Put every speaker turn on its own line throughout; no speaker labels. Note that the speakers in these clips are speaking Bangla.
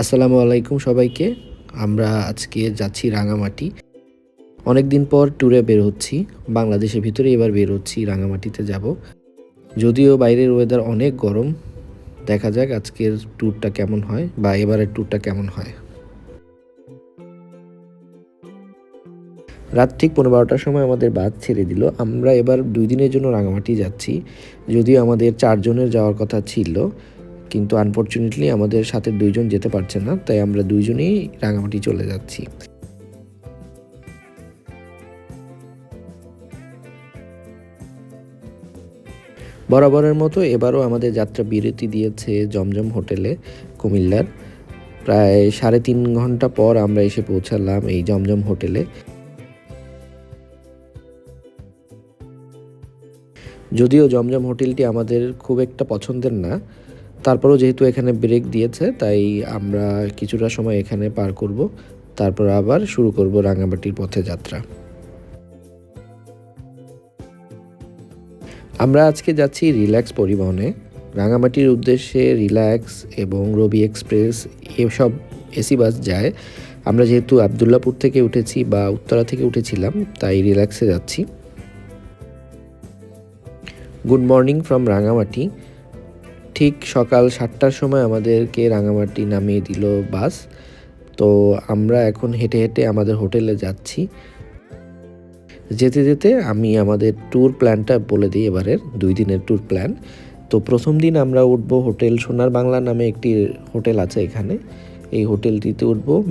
আসসালামু আলাইকুম সবাইকে। আমরা আজকে যাচ্ছি রাঙামাটি। অনেক দিন পর ট্যুরে বের হচ্ছি। বাংলাদেশের ভিতরে এবার বের হচ্ছি, রাঙামাটিতে যাব। যদিও বাইরের ওয়েদার অনেক গরম। দেখা যাক আজকের ট্যুরটা কেমন হয় বা এবারের ট্যুরটা কেমন হয়। রাত ঠিক পনেরো বারোটার সময় আমাদের বাস ছেড়ে দিল। আমরা এবার দুই দিনের জন্য রাঙামাটি যাচ্ছি। যদিও আমাদের চারজনের যাওয়ার কথা ছিল। কিন্তু আনফর্চুনেটলি আমাদের সাথে দুইজন যেতে পারছে না, তাই আমরা দুইজনেই রাঙামাটি চলে যাচ্ছি। বরাবরের মতো এবারও আমাদের যাত্রা বিরতি দিয়েছে জমজম হোটেলে কুমিল্লার। প্রায় সাড়ে তিন ঘণ্টা পর আমরা এসে পৌঁছালাম এই জমজম হোটেলে। যদিও জমজম হোটেলটি আমাদের খুব একটা পছন্দের না তারপরও যেহেতু এখানে ব্রেক দিয়েছে, তাই আমরা কিছুটা সময় এখানে পার করব। তারপর আবার শুরু করব রাঙামাটির পথে যাত্রা। আমরা আজকে যাচ্ছি রিল্যাক্স পরিবহনে। রাঙামাটির উদ্দেশ্যে রিল্যাক্স এবং রবি এক্সপ্রেস এসব এসি বাস যায়। আমরা যেহেতু আবদুল্লাপুর থেকে উঠেছি বা উত্তরা থেকে উঠেছিলাম, তাই রিল্যাক্সে যাচ্ছি। গুড মর্নিং ফ্রম রাঙামাটি ঠিক সকাল সাতটার সময় আমাদেরকে রাঙামাটি নামিয়ে দিল বাস। তো আমরা এখন হেঁটে হেঁটে আমাদের হোটেলে যাচ্ছি। যেতে যেতে আমি আমাদের ট্যুর প্ল্যানটা বলে দিই এবারের, দুই দিনের ট্যুর প্ল্যান। তো প্রথম দিন আমরা উঠবো হোটেল সোনার বাংলা নামে একটি হোটেল আছে এখানে। এই হোটেলটিতে উঠবো।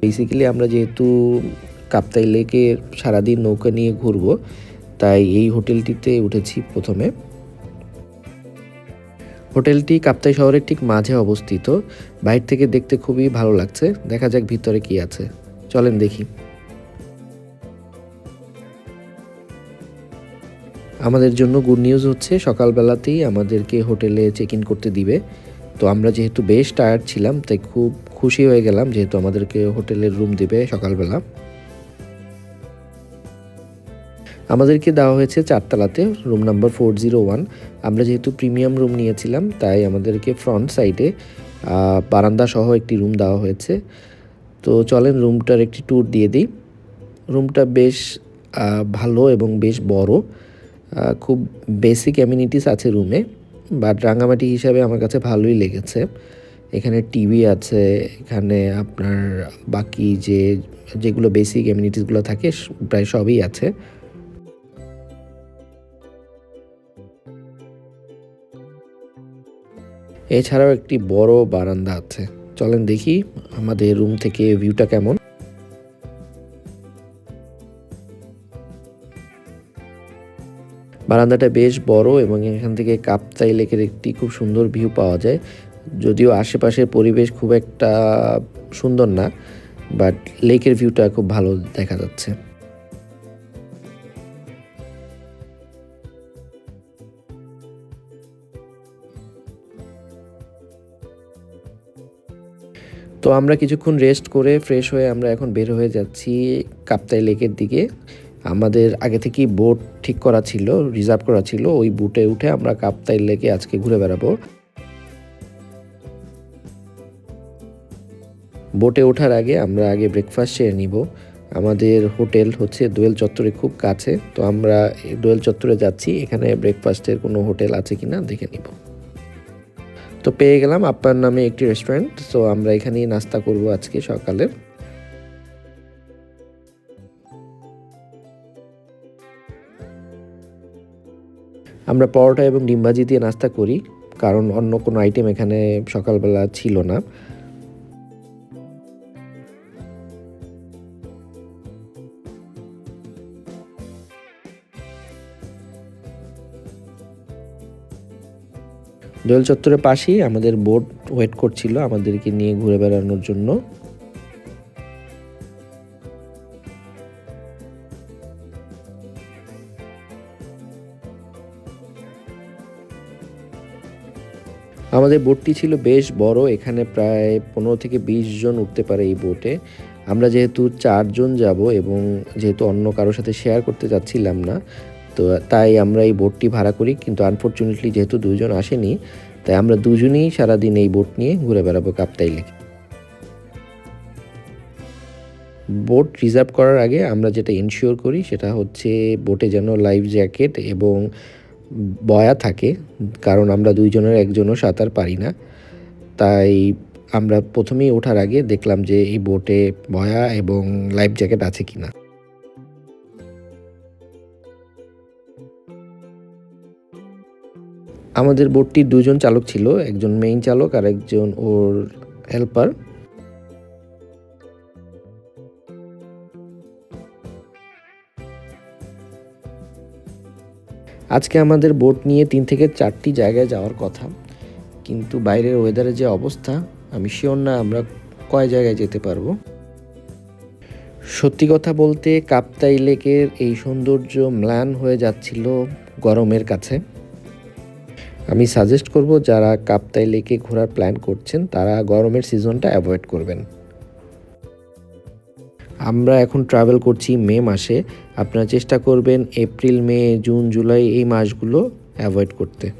বেসিক্যালি আমরা যেহেতু কাপ্তাই লেকে সারাদিন নৌকা নিয়ে ঘুরবো, তাই এই হোটেলটিতে উঠেছি প্রথমে। হোটেলটি কাপ্তাই শহরের ঠিক মাঝে অবস্থিত। বাইর থেকে দেখতে খুবই ভালো লাগছে। দেখা যাক ভিতরে কি আছে। চলেন দেখি। আমাদের জন্য গুড নিউজ হচ্ছে, সকালবেলাতেই আমাদেরকে হোটেলে চেক ইন করতে দিবে। তো আমরা যেহেতু বেশ টায়ার্ড ছিলাম, তাই খুব খুশি হয়ে গেলাম যেহেতু আমাদেরকে হোটেলের রুম দিবে সকালবেলা। আমাদেরকে দেওয়া হয়েছে চারতলাতে room number four zero one আমরা যেহেতু প্রিমিয়াম রুম নিয়েছিলাম, তাই আমাদেরকে ফ্রন্ট সাইডে বারান্দা সহ একটি রুম দেওয়া হয়েছে। তো চলেন রুমটার একটি ট্যুর দিয়ে দিই। রুমটা বেশ ভালো এবং বেশ বড়। খুব বেসিক অ্যামিনিটিস আছে রুমে বাট রাঙামাটি হিসাবে আমার কাছে ভালোই লেগেছে। এখানে টিভি আছে, এখানে আপনার বাকি যে, যেগুলো বেসিক অ্যামিনিটিসগুলো থাকে প্রায় সবই আছে। এছাড়াও একটি বড় বারান্দা আছে। চলেন দেখি আমাদের রুম থেকে ভিউটা কেমন। বারান্দাটা বেশ বড় এবং এখান থেকে কাপ্তাই লেকের একটি খুব সুন্দর ভিউ পাওয়া যায়। যদিও আশেপাশের পরিবেশ খুব একটা সুন্দর না বাট লেকের ভিউটা খুব ভালো দেখা যাচ্ছে। তো আমরা কিছুক্ষণ রেস্ট করে ফ্রেশ হয়ে আমরা এখন বের হয়ে যাচ্ছি কাপ্তাই লেকের দিকে। আমাদের আগে থেকেই বোট ঠিক করা ছিল রিজার্ভ করা ছিল। ওই বুটে উঠে আমরা কাপ্তাই লেকে আজকে ঘুরে বেড়াবো। বোটে ওঠার আগে আমরা আগে ব্রেকফাস্ট সেরে নিব। আমাদের হোটেল হচ্ছে দোয়েল চত্বরে খুব কাছে। তো আমরা দোয়েল চত্বরে যাচ্ছি। এখানে ব্রেকফাস্টের কোনো হোটেল আছে কিনা দেখে নিব। তো পেয়ে গেলাম, আপ্পার নামে একটি রেস্টুরেন্ট তো আমরা এখানেই নাস্তা করব আজকে সকালে। আমরা পরোটা এবং ডিম্বাজি দিয়ে নাস্তা করি, কারণ অন্য কোনো আইটেম এখানে সকালবেলা ছিল না। দোয়েল চত্বরের পাশেই আমাদের বোট ওয়েট করছিল আমাদেরকে নিয়ে ঘুরে বেড়ানোর জন্য। আমাদের বোটটি ছিল বেশ বড়, এখানে প্রায় পনেরো থেকে বিশ জন উঠতে পারে এই বোটে। আমরা যেহেতু চারজন যাব এবং যেহেতু অন্য কারোর সাথে শেয়ার করতে যাচ্ছিলাম না তো তাই আমরা এই বোটটি ভাড়া করি, কিন্তু আনফর্চুনেটলি যেহেতু দুজন আসেনি, তাই আমরা দুজনেই সারাদিন এই বোট নিয়ে ঘুরে বেড়াবো কাপ্তাই লেকে। বোট রিজার্ভ করার আগে আমরা যেটা ইনশিওর করি সেটা হচ্ছে বোটে যেন লাইফ জ্যাকেট এবং বয়া থাকে, কারণ আমরা দুইজনের একজনও সাঁতার পারি না। তাই আমরা প্রথমেই ওঠার আগে দেখলাম যে এই বোটে বয়া এবং লাইফ জ্যাকেট আছে কিনা। আমাদের বোটটির দুজন চালক ছিল, একজন মেইন চালক আর একজন ওর হেল্পার আজকে আমাদের বোট নিয়ে তিন থেকে চারটি জায়গায় যাওয়ার কথা, কিন্তু বাইরের ওয়েদারের যে অবস্থা, আমি শিওর না আমরা কয় জায়গায় যেতে পারব। সত্যি কথা বলতে, কাপ্তাই লেকের এই সৌন্দর্য ম্লান হয়ে যাচ্ছিল গরমের কাছে। আমি সাজেস্ট করব যারা কাপ্তাই লেকে ঘোরার প্ল্যান করছেন, তারা গরমের সিজনটা অ্যাভয়েড করবেন। আমরা এখন ট্রাভেল করছি মে মাসে। আপনারা চেষ্টা করবেন এপ্রিল, মে, জুন, জুলাই এই মাসগুলো অ্যাভয়েড করতে।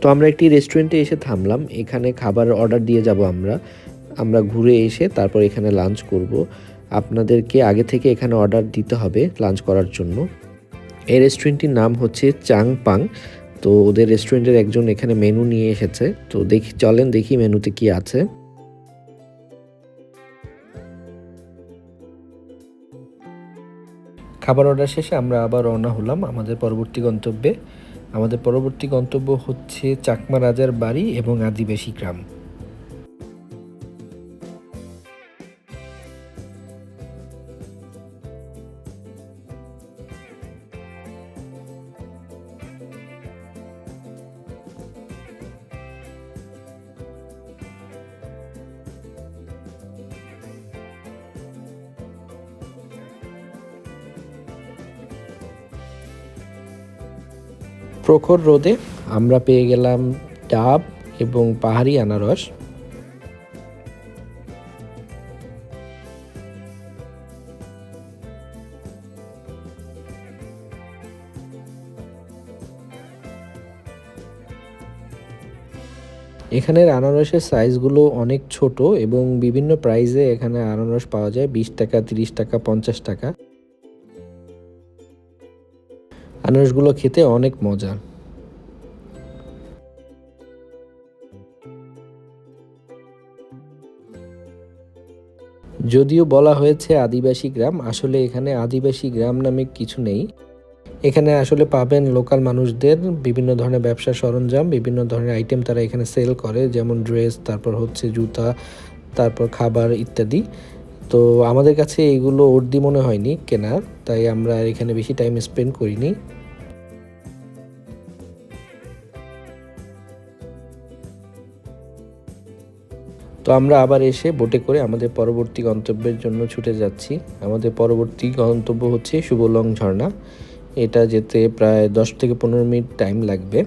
তো আমরা একটি রেস্টুরেন্টে এসে থামলাম। এখানে খাবার অর্ডার দিয়ে যাব আমরা। আমরা ঘুরে এসে তারপর এখানে লাঞ্চ করব। আপনাদেরকে আগে থেকে এখানে অর্ডার দিতে হবে লাঞ্চ করার জন্য। এই রেস্টুরেন্টটির নাম হচ্ছে চাং পাং তো ওদের রেস্টুরেন্টের একজন এখানে মেনু নিয়ে এসেছে। তো দেখি, চলেন দেখি মেনুতে কি আছে। খাবার অর্ডার শেষে আমরা আবার রওনা হলাম আমাদের পরবর্তী গন্তব্যে। আমাদের পরবর্তী গন্তব্য হচ্ছে চাকমা রাজার বাড়ি এবং আদিবাসী গ্রাম। প্রখর রোদে আমরা পেয়ে গেলাম ডাব এবং পাহাড়ি আনারস। এখানের আনারসের সাইজগুলো অনেক ছোট এবং বিভিন্ন প্রাইজে এখানে আনারস পাওয়া যায় বিশ টাকা, তিরিশ টাকা, পঞ্চাশ টাকা। আনারসগুলো খেতে অনেক মজা। যদিও বলা হয়েছে আদিবাসী গ্রাম, আসলে এখানে আদিবাসী গ্রাম নামে কিছু নেই। এখানে আসলে পাবেন লোকাল মানুষদের, বিভিন্ন ধরনের ব্যবসা সরঞ্জাম, বিভিন্ন ধরনের আইটেম তারা এখানে সেল করে, যেমন ড্রেস তারপর হচ্ছে জুতা, তারপর খাবার ইত্যাদি। তো আমাদের কাছে এইগুলো অর্দি মনে হয়নি কেনার তাই আমরা এখানে বেশি টাইম স্পেন্ড করিনি। তো আমরা আবার এসে বোটে করে আমাদের পরবর্তী গন্তব্যের জন্য ছুটে যাচ্ছি। আমাদের পরবর্তী গন্তব্য হচ্ছে সুবলং ঝর্ণা। এটা যেতে প্রায় দশ থেকে পনেরো মিনিট টাইম লাগবে।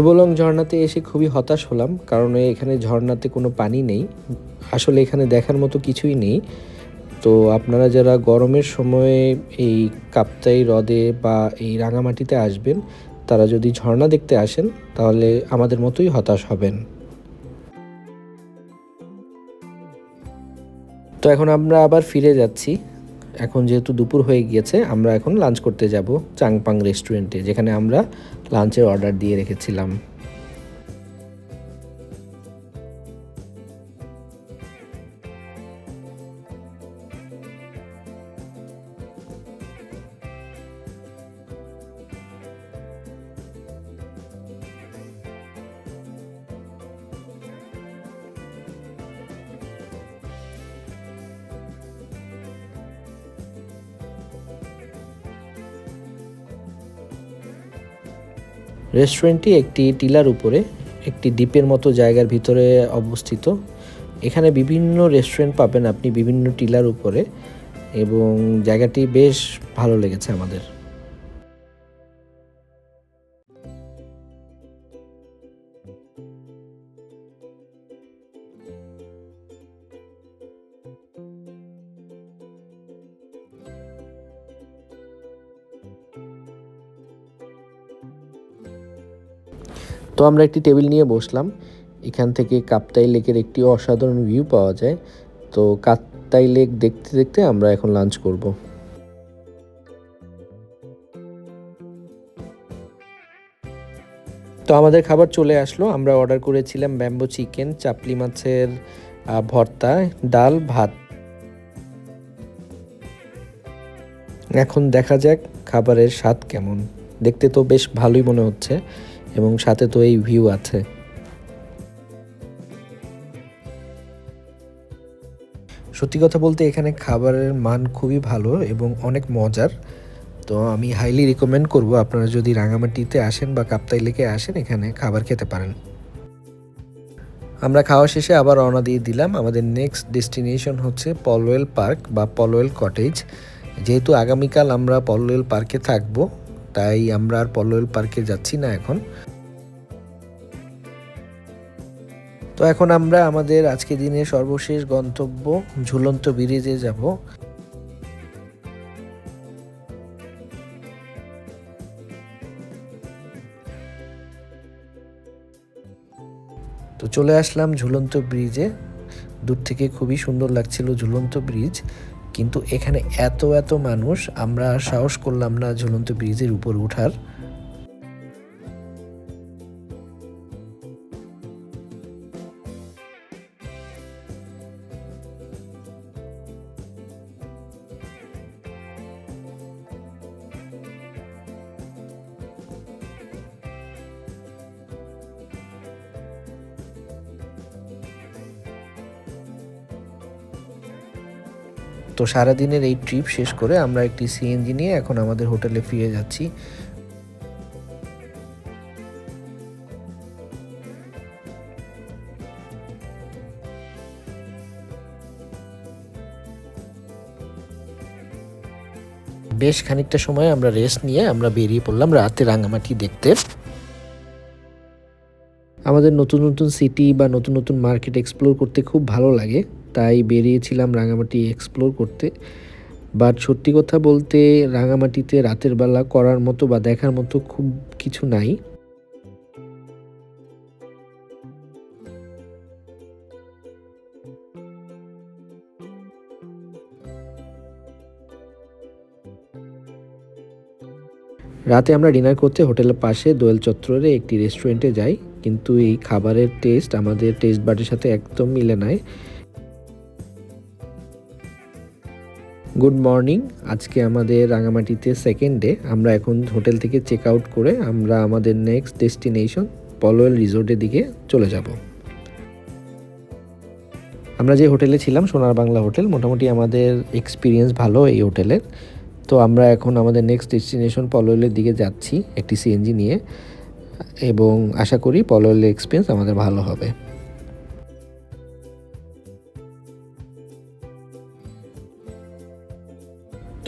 শুভলং ঝর্ণাতে এসে খুবই হতাশ হলাম, কারণ এখানে ঝর্ণাতে কোনো পানি নেই। আসলে এখানে দেখার মতো কিছুই নেই। তো আপনারা যারা গরমের সময়ে এই কাপ্তাই হ্রদে বা এই রাঙামাটিতে আসবেন, তারা যদি ঝর্ণা দেখতে আসেন, তাহলে আমাদের মতোই হতাশ হবেন। তো এখন আমরা আবার ফিরে যাচ্ছি। এখন যেহেতু দুপুর হয়ে গিয়েছে, আমরা এখন লাঞ্চ করতে যাব চাংপাং রেস্টুরেন্টে যেখানে আমরা লাঞ্চের অর্ডার দিয়ে রেখেছিলাম। রেস্টুরেন্টটি একটি টিলার উপরে, একটি দ্বীপের মতো জায়গার ভিতরে অবস্থিত। এখানে বিভিন্ন রেস্টুরেন্ট পাবেন আপনি বিভিন্ন টিলার উপরে এবং জায়গাটি বেশ ভালো লেগেছে আমাদের। তো আমরা একটি টেবিল নিয়ে বসলাম। এখান থেকে কাপ্তাই লেকের একটি অসাধারণ ভিউ পাওয়া যায়। তো কাপ্তাই লেক দেখতে দেখতে আমরা এখন লাঞ্চ করব। তো আমাদের খাবার চলে আসলো। আমরা অর্ডার করেছিলাম ব্যাম্বো চিকেন চাপলি মাছের ভর্তা, ডাল, ভাত। এখন দেখা যাক খাবারের স্বাদ কেমন। দেখতে তো বেশ ভালোই মনে হচ্ছে। এবং সাথে তো এই ভিউ আছে। সত্যি কথা বলতে এখানে খাবারের মান খুবই ভালো এবং অনেক মজার। তো আমি হাইলি রিকমেন্ড করব আপনারা যদি রাঙামাটিতে আসেন বা কাপ্তাই লেকে আসেন, এখানে খাবার খেতে পারেন। আমরা খাওয়া শেষে আবার রওনা দিয়ে দিলাম। আমাদের নেক্সট ডেস্টিনেশন হচ্ছে পলওয়েল পার্ক বা পলওয়েল কটেজ যেহেতু আগামীকাল আমরা পলওয়েল পার্কে থাকব তাই আমরা আর পলওয়েল পার্কে যাচ্ছি না এখন। তো এখন আমরা আমাদের আজকে দিনের সর্বশেষ গন্তব্য ঝুলন্ত ব্রিজে যাব। তো চলে আসলাম ঝুলন্ত ব্রিজে। দূর থেকে খুবই সুন্দর লাগছিল ঝুলন্ত ব্রিজ। কিন্তু এখানে এত এত মানুষ আমরা সাহস করলাম না ঝুলন্ত ব্রিজের উপর ওঠার। তো সারাদিনের এই ট্রিপ শেষ করে আমরা একটি সিএনজি নিয়ে এখন আমাদের হোটেলে ফিরে যাচ্ছি। বেশ খানিকটা সময় আমরা রেস্ট নিয়ে আমরা বেরিয়ে পড়লাম রাতে রাঙামাটি দেখতে। আমাদের নতুন নতুন সিটি বা নতুন নতুন মার্কেট এক্সপ্লোর করতে খুব ভালো লাগে। তাই বেরিয়েছিলাম রাঙামাটি এক্সপ্লোর করতে। বাট সত্যি কথা বলতে রাঙামাটিতে রাতের বেলা করার মতো বা দেখার মতো খুব কিছু নাই। রাতে আমরা ডিনার করতে হোটেলের পাশে দোয়েল চত্বরে একটি রেস্টুরেন্টে যাই, কিন্তু এই খাবারের টেস্ট আমাদের টেস্ট বাটের সাথে একদম মিলে নাই। গুড মর্নিং আজকে আমাদের রাঙামাটিতে সেকেন্ড ডে আমরা এখন হোটেল থেকে চেক আউট করে আমরা আমাদের নেক্সট ডেস্টিনেশন পলোয়েল রিসোর্টের দিকে চলে যাব। আমরা যে হোটেলে ছিলাম, সোনার বাংলা হোটেল, মোটামুটি আমাদের এক্সপিরিয়েন্স ভালো এই হোটেলের। তো আমরা এখন আমাদের নেক্সট ডেস্টিনেশন পলোয়েলের দিকে যাচ্ছি, একটি সিএনজি নিয়ে। এবং আশা করি পলোয়েলের এক্সপিরিয়েন্স আমাদের ভালো হবে।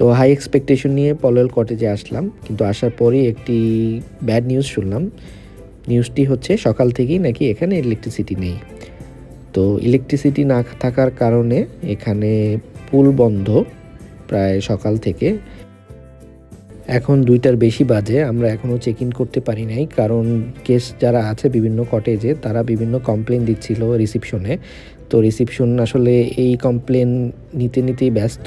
তো হাই এক্সপেকটেশন নিয়ে পলোয়েল কটেজে আসলাম। কিন্তু আসার পরেই একটি ব্যাড নিউজ শুনলাম। নিউজটি হচ্ছে সকাল থেকেই নাকি এখানে ইলেকট্রিসিটি নেই। তো ইলেকট্রিসিটি না থাকার কারণে এখানে পুল বন্ধ প্রায় সকাল থেকে। এখন দুইটার বেশি বাজে, আমরা এখনও চেক ইন করতে পারি নাই। কারণ কেস যারা আছে বিভিন্ন কটেজে তারা বিভিন্ন কমপ্লেন দিচ্ছিল রিসিপশনে তো রিসিপশন আসলে এই কমপ্লেন নিতে নিতেই ব্যস্ত।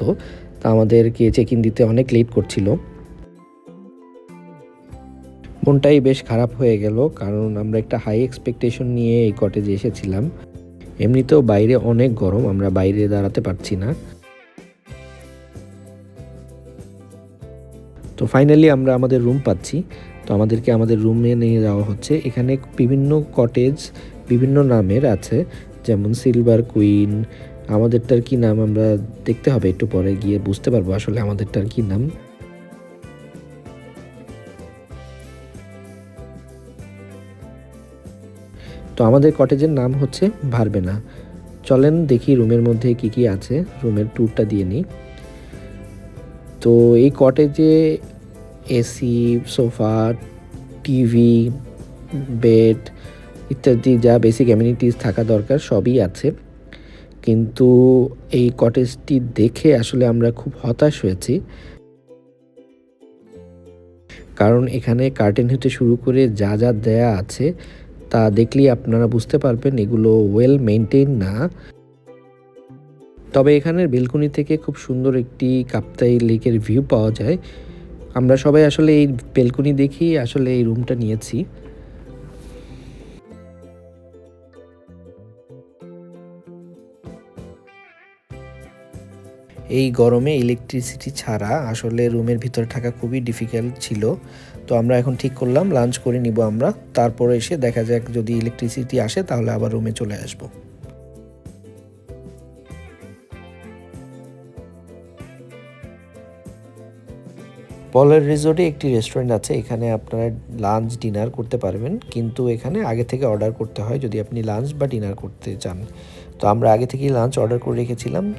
আমাদেরকে চেক ইন দিতে অনেক লেট করছিল। মনটাই বেশ খারাপ হয়ে গেল, কারণ আমরা একটা হাই এক্সপেকটেশন নিয়ে এই কটেজে এসেছিলাম। এমনিতেও বাইরে অনেক গরম, আমরা বাইরে দাঁড়াতে পারছি না। তো ফাইনালি আমরা আমাদের রুম পাচ্ছি। তো আমাদেরকে আমাদের রুমে নিয়ে যাওয়া হচ্ছে। এখানে বিভিন্ন কটেজ বিভিন্ন নামের আছে, যেমন সিলভার কুইন আমাদেরটার কি নাম আমরা দেখতে হবে একটু পরে গিয়ে বুঝতে পারব আসলে আমাদেরটার কি নাম। তো আমাদের কটেজের নাম হচ্ছে ভারবেনা। চলেন দেখি রুমের মধ্যে কি কি আছে, রুমের ট্যুরটা দিয়ে নিই। তো এই কটেজে এসি, সোফা, টিভি, বেড ইত্যাদি যা বেসিক অ্যামিনিটিস থাকা দরকার সবই আছে। কিন্তু এই কটেজটি দেখে আসলে আমরা খুব হতাশ হয়েছি। কারণ এখানে কার্টেন হতে শুরু করে যা যা দেয়া আছে, তা দেখলেই আপনারা বুঝতে পারবেন এগুলো ওয়েল মেনটেন না। তবে এখানের বেলকনি থেকে খুব সুন্দর একটি কাপ্তাই লেকের ভিউ পাওয়া যায়। আমরা সবাই আসলে এই বেলকনি দেখেই আসলে এই রুমটা নিয়েছি। এই গরমে ইলেকট্রিসিটি ছাড়া আসলে রুমের ভিতরে থাকা খুবই ডিফিকাল্ট ছিল। তো আমরা এখন ঠিক করলাম লাঞ্চ করে নিব আমরা। তারপরে এসে দেখা যাক যদি ইলেকট্রিসিটি আসে তাহলে আবার রুমে চলে আসব। পলার রিসোর্টে একটি রেস্টুরেন্ট আছে, এখানে আপনারা লাঞ্চ ডিনার করতে পারবেন। কিন্তু এখানে আগে থেকে অর্ডার করতে হয় যদি আপনি লাঞ্চ বা ডিনার করতে চান। তো আমরা আগে থেকেই লাঞ্চ অর্ডার করে রেখেছিলাম।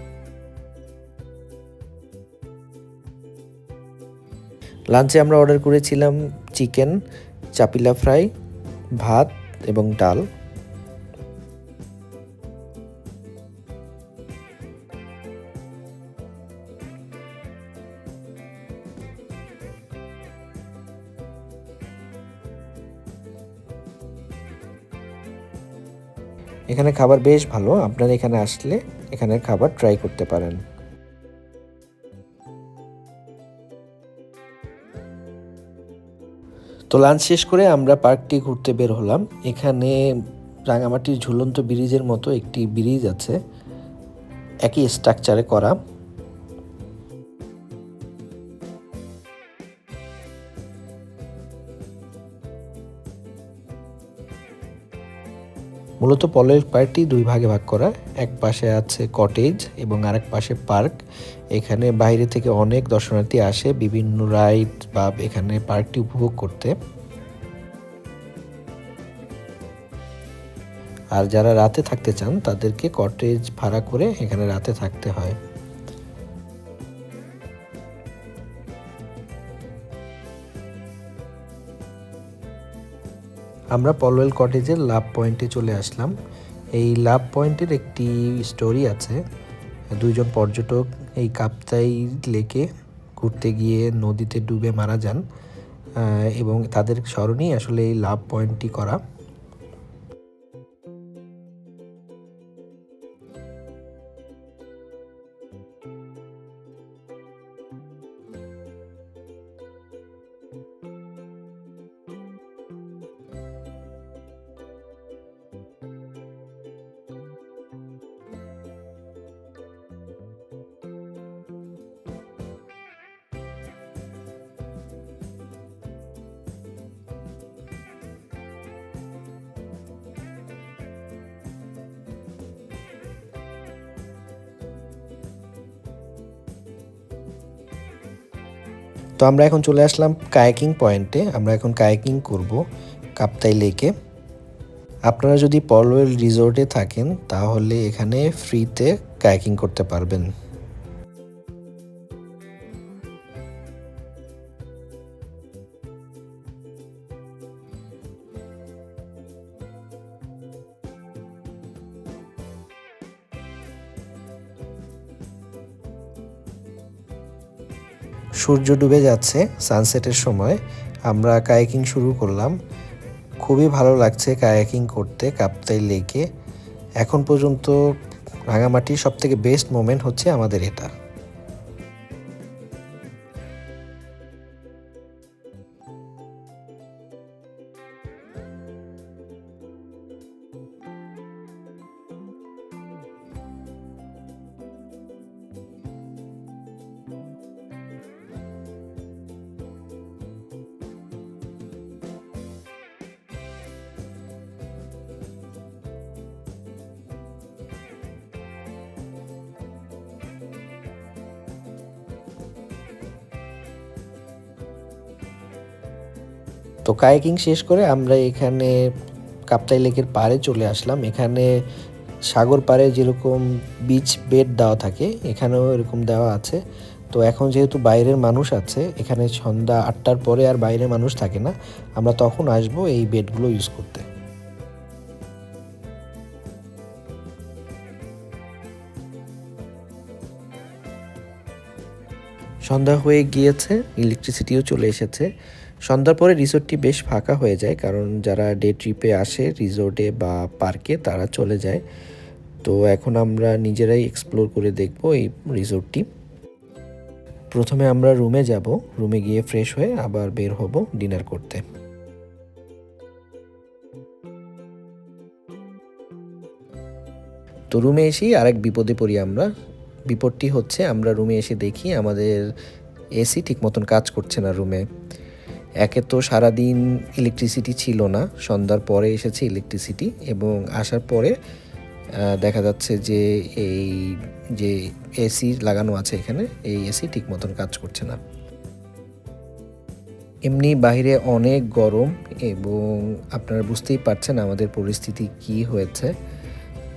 লাঞ্চে আমরা অর্ডার করেছিলাম চিকেন চাপিলা ফ্রাই ভাত এবং ডাল। এখানে খাবার বেশ ভালো, আপনারা এখানে আসলে এখানের খাবার ট্রাই করতে পারেন। তো লাঞ্চ শেষ করে আমরা পার্কটি ঘুরতে বের হলাম। এখানে রাঙামাটির ঝুলন্ত ব্রিজের মতো একটি ব্রিজ আছে। একই স্ট্রাকচারে করা। মূলত পলের পার্কটি দুই ভাগে ভাগ করা। এক পাশে আছে কটেজ এবং আরেক পাশে পার্ক। এখানে বাইরে থেকে অনেক দর্শনার্থী আসে বিভিন্ন রাইড বা এখানে পার্কটি উপভোগ করতে। আর যারা রাতে থাকতে চান তাদেরকে কটেজ ভাড়া করে এখানে রাতে থাকতে হয়। আমরা পলওয়েল কটেজের লাভ পয়েন্টে চলে আসলাম। এই লাভ পয়েন্টের একটি স্টোরি আছে। দুইজন পর্যটক এই কাপ্তাই লেকে ঘুরতে গিয়ে নদীতে ডুবে মারা যান এবং তাদের স্মরণেই আসলে এই লাভ পয়েন্টটি করা। তো আমরা এখন চলে আসলাম কায়াকিং পয়েন্টে। আমরা এখন কায়াকিং করব কাপ্তাই লেকে। আপনারা যদি পলওয়েল রিসোর্টে থাকেন, তাহলে এখানে ফ্রিতে কায়াকিং করতে পারবেন। সূর্য ডুবে যাচ্ছে সানসেটের সময়। আমরা কায়াকিং শুরু করলাম। খুবই ভালো লাগছে কায়াকিং করতে কাপ্তাই লেকে এখন পর্যন্ত রাঙামাটির সবথেকে বেস্ট মোমেন্ট হচ্ছে আমাদের এটা। তো কায়াকিং শেষ করে আমরা এখানে কাপ্তাই লেকের পাড়ে চলে আসলাম। এখানে সাগর পাড়ে যেরকম বিচ বেড দেওয়া থাকে, এখানেও এরকম দেওয়া আছে। তো এখন যেহেতু বাইরের মানুষ আছে, এখানে সন্ধ্যা আটটার পরে আর বাইরের মানুষ থাকে না, আমরা তখন আসব এই বেডগুলো ইউজ করতে। সন্ধ্যা হয়ে গিয়েছে ইলেকট্রিসিটিও চলে এসেছে। সন্ধ্যার পরে রিসোর্টটি বেশ ফাঁকা হয়ে যায়, কারণ যারা ডে ট্রিপে আসে, রিসোর্টে বা পার্কে, তারা চলে যায়। তো এখন আমরা নিজেরাই এক্সপ্লোর করে দেখব এই রিসোর্টটি। প্রথমে আমরা রুমে যাব, রুমে গিয়ে ফ্রেশ হয়ে আবার বের হব ডিনার করতে। তো রুমে এসেই আরেক বিপদে পড়ি আমরা। বিপদটি হচ্ছে আমরা রুমে এসে দেখি আমাদের এসি ঠিক মতন কাজ করছে না রুমে। একে তো সারাদিন ইলেকট্রিসিটি ছিল না, সন্ধ্যার পরে এসেছে ইলেকট্রিসিটি এবং আসার পরে দেখা যাচ্ছে যে এই যে এসি লাগানো আছে এখানে, এই এসি ঠিক মতন কাজ করছে না। এমনি বাইরে অনেক গরম এবং আপনারা বুঝতেই পারছেন আমাদের পরিস্থিতি কি হয়েছে।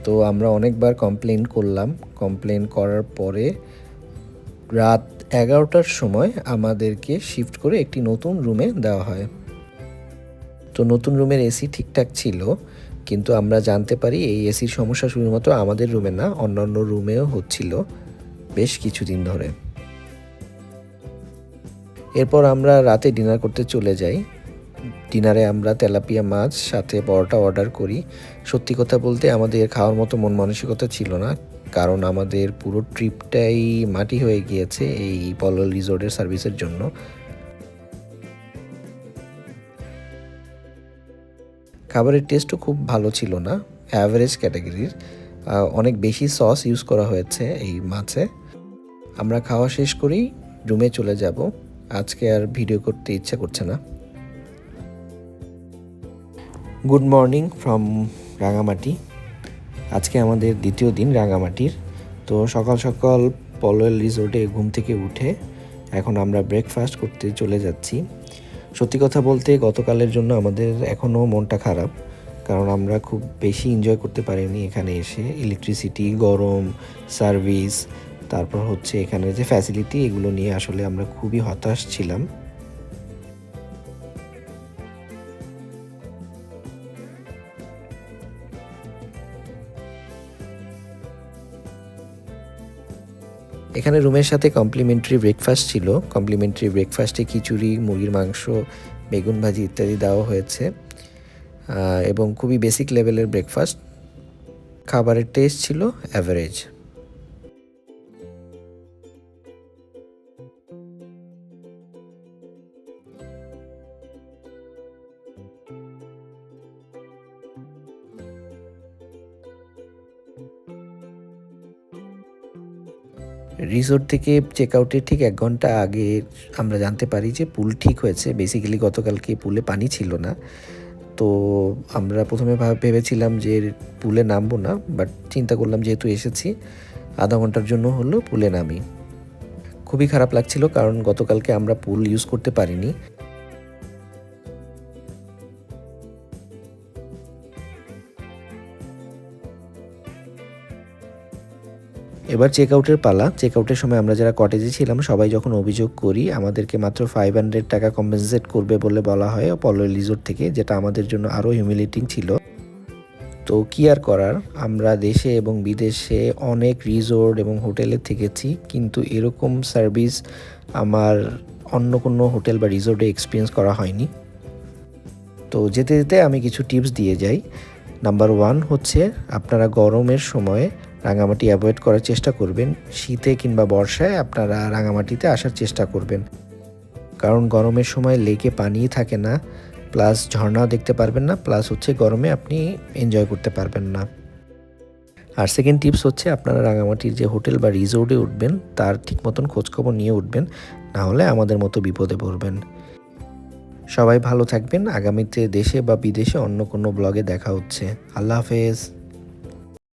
তো আমরা অনেকবার কমপ্লেন করলাম। কমপ্লেন করার পরে রাত এগারোটার সময় আমাদেরকে শিফট করে একটি নতুন রুমে দেওয়া হয়। তো নতুন রুমের এসি ঠিকঠাক ছিল, কিন্তু আমরা জানতে পারি এই এসির সমস্যা শুধুমাত্র আমাদের রুমে না, অন্যান্য রুমেও হচ্ছিল বেশ কিছুদিন ধরে। এরপর আমরা রাতে ডিনার করতে চলে যাই। ডিনারে আমরা তেলাপিয়া মাছ, সাথে পরোটা অর্ডার করি। সত্যি কথা বলতে আমাদের খাওয়ার মতো মন মানসিকতা ছিল না। কারণ আমাদের পুরো ট্রিপটাই মাটি হয়ে গিয়েছে এই পলল রিসোর্টের সার্ভিসের জন্য। খাবারের টেস্টও খুব ভালো ছিল না অ্যাভারেজ ক্যাটাগরির অনেক বেশি সস ইউজ করা হয়েছে এই মাছে। আমরা খাওয়া শেষ করেই রুমে চলে যাব। আজকে আর ভিডিও করতে ইচ্ছা করছে না। Good morning from Rangamati. আজকে আমাদের দ্বিতীয় দিন রাঙামাটির। তো সকাল সকাল পলয়েল রিসোর্টে ঘুম থেকে উঠে এখন আমরা ব্রেকফাস্ট করতে চলে যাচ্ছি। সত্যি কথা বলতে গতকালের জন্য আমাদের এখনও মনটা খারাপ, কারণ আমরা খুব বেশি এনজয় করতে পারিনি এখানে এসে। ইলেকট্রিসিটি গরম সার্ভিস তারপর হচ্ছে এখানে যে ফ্যাসিলিটি এগুলো নিয়ে আসলে আমরা খুবই হতাশ ছিলাম। এখানে রুমের সাথে কমপ্লিমেন্টারি ব্রেকফাস্ট ছিল। কমপ্লিমেন্টারি ব্রেকফাস্টে খিচুড়ি, মুরগির মাংস, বেগুন ভাজি ইত্যাদি দেওয়া হয়েছে। এবং খুবই বেসিক লেভেলের ব্রেকফাস্ট খাবারের টেস্ট ছিল অ্যাভারেজ রিসোর্ট থেকে চেক আউটের ঠিক এক ঘণ্টা আগে আমরা জানতে পারি যে পুল ঠিক হয়েছে। বেসিক্যালি গতকালকে পুলে পানি ছিল না। তো আমরা প্রথমে ভেবেছিলাম যে পুলে নামবো না বাট চিন্তা করলাম যেহেতু এসেছি, আধা ঘণ্টার জন্য হলো পুলে নামি। খুবই খারাপ লাগছিল কারণ গতকালকে আমরা পুল ইউজ করতে পারিনি। এবার চেক আউটের পালা। চেক আউটের সময় আমরা যারা কটেজে ছিলাম, সবাই যখন অভিযোগ করি, আমাদেরকে মাত্র ফাইভ হান্ড্রেড টাকা কম্পেনসেট করবে বলে বলা হয় পলো রিসোর্ট থেকে, যেটা আমাদের জন্য আরও হিউমিলেটিং ছিল। তো কি আর করার? আমরা দেশে এবং বিদেশে অনেক রিসোর্ট এবং হোটেলে থেকেছি, কিন্তু এরকম সার্ভিস আমার অন্য কোনো হোটেল বা রিসোর্টে এক্সপিরিয়েন্স করা হয়নি। তো যেতে যেতে আমি কিছু টিপস দিয়ে যাই। নাম্বার ওয়ান হচ্ছে, আপনারা গরমের সময় রাঙামাটি অ্যাভয়েড করার চেষ্টা করবেন। শীতে কিংবা বর্ষায় আপনারা রাঙামাটিতে আসার চেষ্টা করবেন। কারণ গরমের সময় লেকে পানি থাকে না প্লাস ঝর্ণাও দেখতে পারবেন না প্লাস হচ্ছে গরমে আপনি এনজয় করতে পারবেন না। আর সেকেন্ড টিপস হচ্ছে আপনারা রাঙামাটির যে হোটেল বা রিসোর্টে উঠবেন, তার ঠিক মতন খোঁজখবর নিয়ে উঠবেন, না হলে আমাদের মতো বিপদে পড়বেন। সবাই ভালো থাকবেন। আগামীতে দেশে বা বিদেশে অন্য কোনো ব্লগে দেখা হচ্ছে। আল্লাহ হাফেজ।